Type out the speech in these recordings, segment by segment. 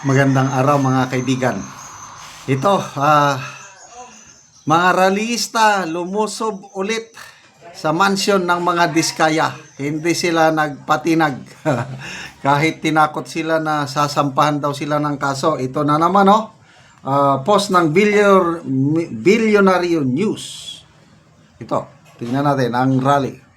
Magandang araw mga kaibigan. Ito, ah, mga rallyista lumusob ulit sa mansion ng mga diskaya. Hindi sila nagpatinag. Kahit tinakot sila na sasampahan daw sila ng kaso. Ito na naman oh. Ah, post ng Billion, Billionaire News. Ito, tingnan natin ang rally.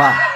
Ito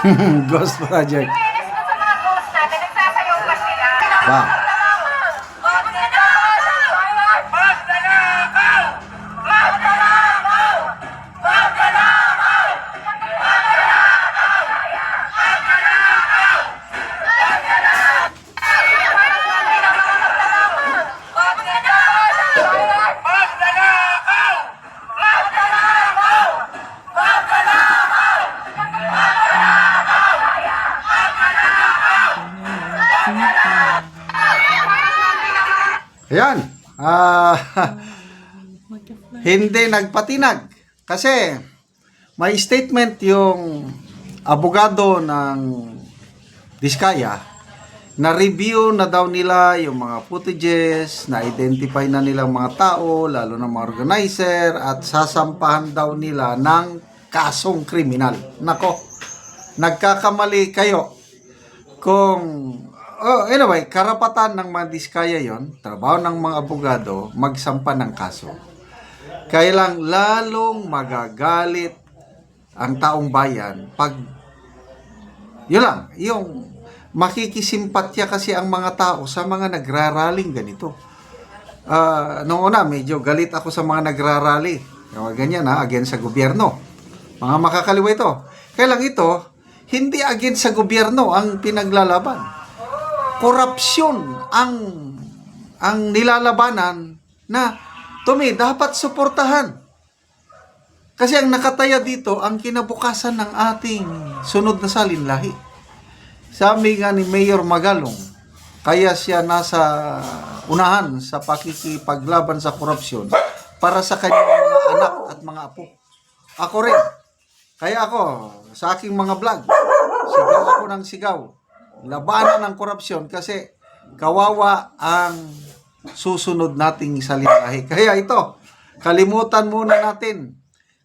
pa sila. Wow. Ayan. Ah, hindi nagpatinag. Kasi may statement yung abogado ng Diskaya na review na daw nila yung mga footages, na identify na nilang mga tao, lalo na mga organizer, at sasampahan daw nila ng kasong kriminal. Nako, nagkakamali kayo kung oh, anyway, karapatan ng mga diskaya yon, trabaho ng mga abogado, magsampa ng kaso. Kaya lang lalong magagalit ang taong bayan pag yun lang, yung makikisimpatya kasi ang mga tao sa mga nagraraling ganito. Ah, noong una, medyo galit ako sa mga nagrarally. Yung Ganyan ha, against sa gobyerno. Mga makakaliwa ito. Kaya ito, hindi against sa gobyerno ang pinaglalaban. Korupsyon ang ang nilalabanan na tumi dapat suportahan. Kasi ang nakataya dito ang kinabukasan ng ating sunod na salinlahi. Sabi nga ni Mayor Magalong, kaya siya nasa unahan sa pakikipaglaban sa korupsyon para sa kanyang mga anak at mga apo. Ako rin. Kaya ako, sa aking mga vlog, sigaw ako ng sigaw. Labanan ng korupsyon kasi kawawa ang susunod nating salinlahi. Kaya ito, kalimutan muna natin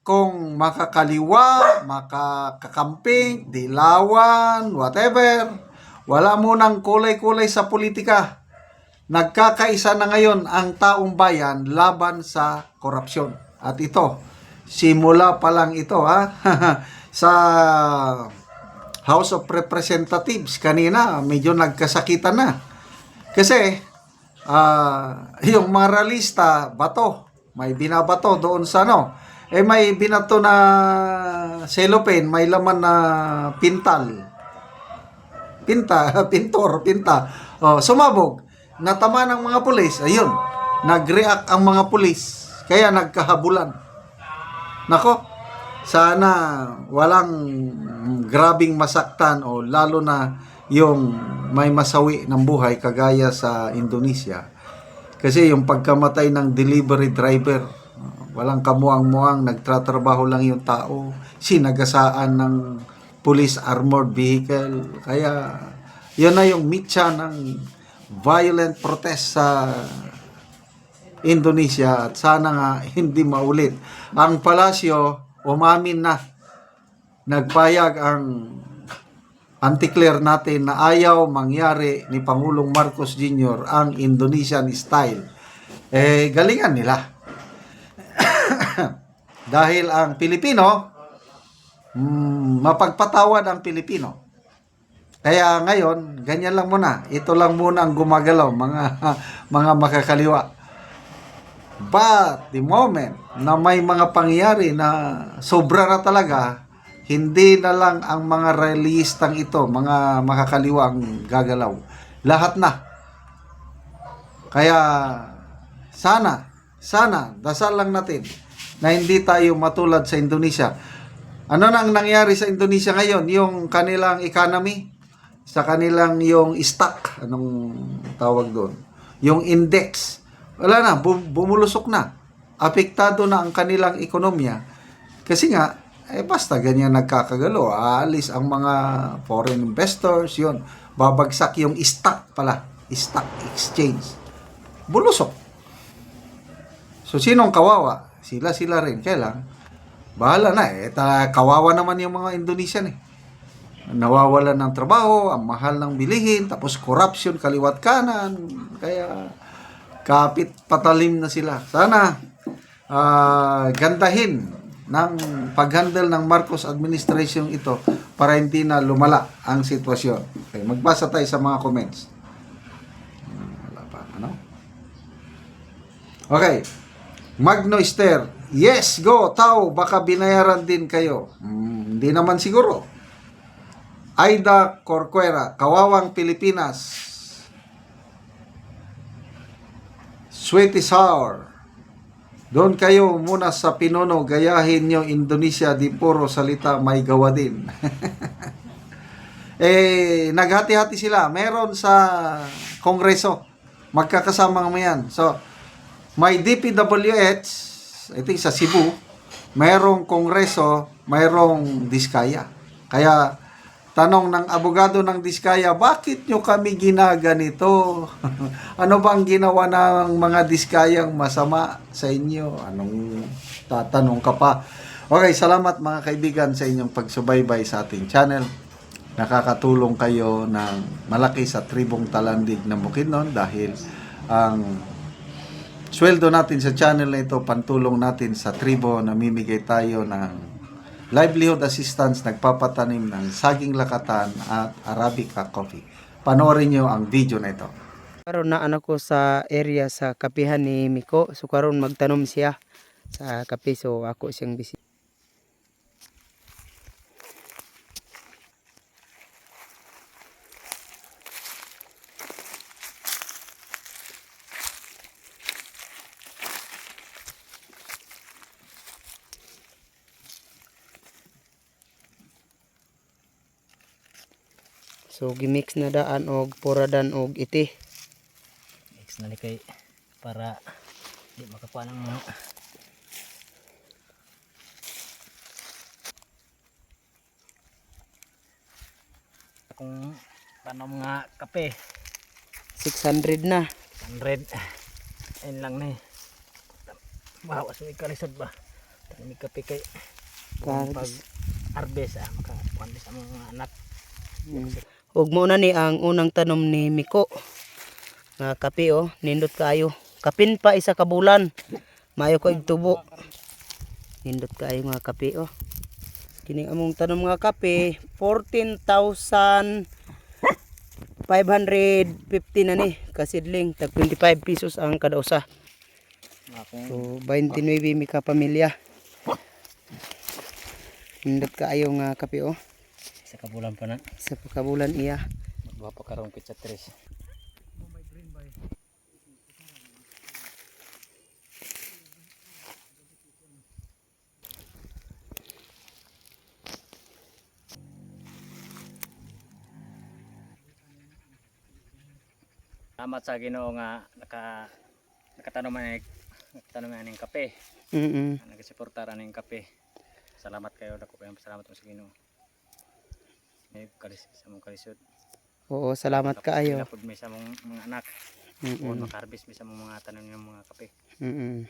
kung makakaliwa, makakakamping, dilawan, whatever. Wala munang kulay-kulay sa politika. Nagkakaisa na ngayon ang taong bayan laban sa korupsyon. At ito, simula pa lang ito ha, sa House of Representatives kanina, medyo nagkasakitan na. Kasi, ah, yung mga realista, bato, may binabato doon sa ano, eh may binato na cellophane, may laman na pintal. Pinta, pintor, pinta. Oh, sumabog. Natama ng mga pulis. Ayun. Nag-react ang mga pulis. Kaya nagkahabulan. Nako, sana walang grabing masaktan o lalo na yung may masawi ng buhay kagaya sa Indonesia. Kasi yung pagkamatay ng delivery driver, walang kamuang-muang, nagtratrabaho lang yung tao, sinagasaan ng police armored vehicle. Kaya yun na yung mitya ng violent protest sa Indonesia at sana nga hindi maulit. Ang palasyo umamin na nagpayag ang anti-clear natin na ayaw mangyari ni Pangulong Marcos Jr. ang Indonesian style. Eh, galingan nila. Dahil ang Pilipino, mm, mapagpatawad ang Pilipino. Kaya ngayon, ganyan lang muna. Ito lang muna ang gumagalaw, mga mga makakaliwa. But the moment na may mga pangyayari na sobra na talaga, hindi na lang ang mga realistang ito, mga makakaliwang gagalaw. Lahat na. Kaya sana, sana, dasal lang natin na hindi tayo matulad sa Indonesia. Ano nang nangyari sa Indonesia ngayon? Yung kanilang economy, sa kanilang yung stock, anong tawag doon? Yung index, wala na, bum- bumulusok na. Apektado na ang kanilang ekonomiya. Kasi nga, eh basta ganyan nagkakagalo, aalis ang mga foreign investors, yon babagsak yung stock pala, stock exchange. Bulusok. So, sinong kawawa? Sila-sila rin. Kailang, bahala na eh. Ta- kawawa naman yung mga Indonesian eh. Nawawalan ng trabaho, ang mahal ng bilihin, tapos corruption, kaliwat kanan. Kaya, kapit patalim na sila. Sana, ah, gandahin ng paghandle ng Marcos administration ito para hindi na lumala ang sitwasyon. Okay, magbasa tayo sa mga comments. Wala pa, ano? Okay. Magno Ester, yes, go, tao, baka binayaran din kayo. Hmm, hindi naman siguro. Aida Corcuera, Kawawang Pilipinas. Sweetie Sour. Doon kayo muna sa Pinono, gayahin nyo Indonesia, di puro salita may gawa din. eh, naghati-hati sila. Meron sa Kongreso. Magkakasama mo yan. So, may DPWH, I think sa Cebu, mayroong Kongreso, mayroong Diskaya. Kaya, tanong ng abogado ng Diskaya, bakit nyo kami ginaganito? ano bang ginawa ng mga Diskayang masama sa inyo? Anong tatanong ka pa? Okay, salamat mga kaibigan sa inyong pagsubaybay sa ating channel. Nakakatulong kayo ng malaki sa tribong talandig ng Bukidnon dahil ang sweldo natin sa channel na ito, pantulong natin sa tribo, namimigay tayo ng livelihood assistance, nagpapatanim ng saging lakatan at Arabica coffee. Panoorin nyo ang video na ito. Karon na anak ko sa area sa kapihan ni Miko. So karon magtanom siya sa kape so ako siyang bisi. So gimix na daan og puradan og iti. Mix na ni kay para di makakuha ng mga. Kung paano mga kape. 600 na. 100 ayun lang ni. Bawas mo ikalisod ba? May kape kay pag harvest ah makakuha sa mga anak Ug mo na ni ang unang tanom ni Miko. Nga kape oh, nindot kaayo. Kapin pa isa ka bulan. Mayo ko igtubo. Nindot kaayo nga kape oh. Kini among tanom nga kape 14,550 na ni kasidling tag 25 pesos ang kada usa. So 29 mi ka pamilya. Nindot kaayo nga kape oh. Sa kabulan pa na. Sa kabulan iya. Magbuha pa karong pizza tres. Salamat sa Ginoo nga naka nakatanom man nagtanom na ng kape. Mm -hmm. Nagsuporta ra ning kape. Salamat kayo dako kayo. Salamat sa Ginoo. May kalis sa mong kalisod. Oo, salamat kaayo. Tapos mi sa mong mga anak. Mm. Mm. Makaharbis mi sa mong mga tanom ng mga kape. Mm.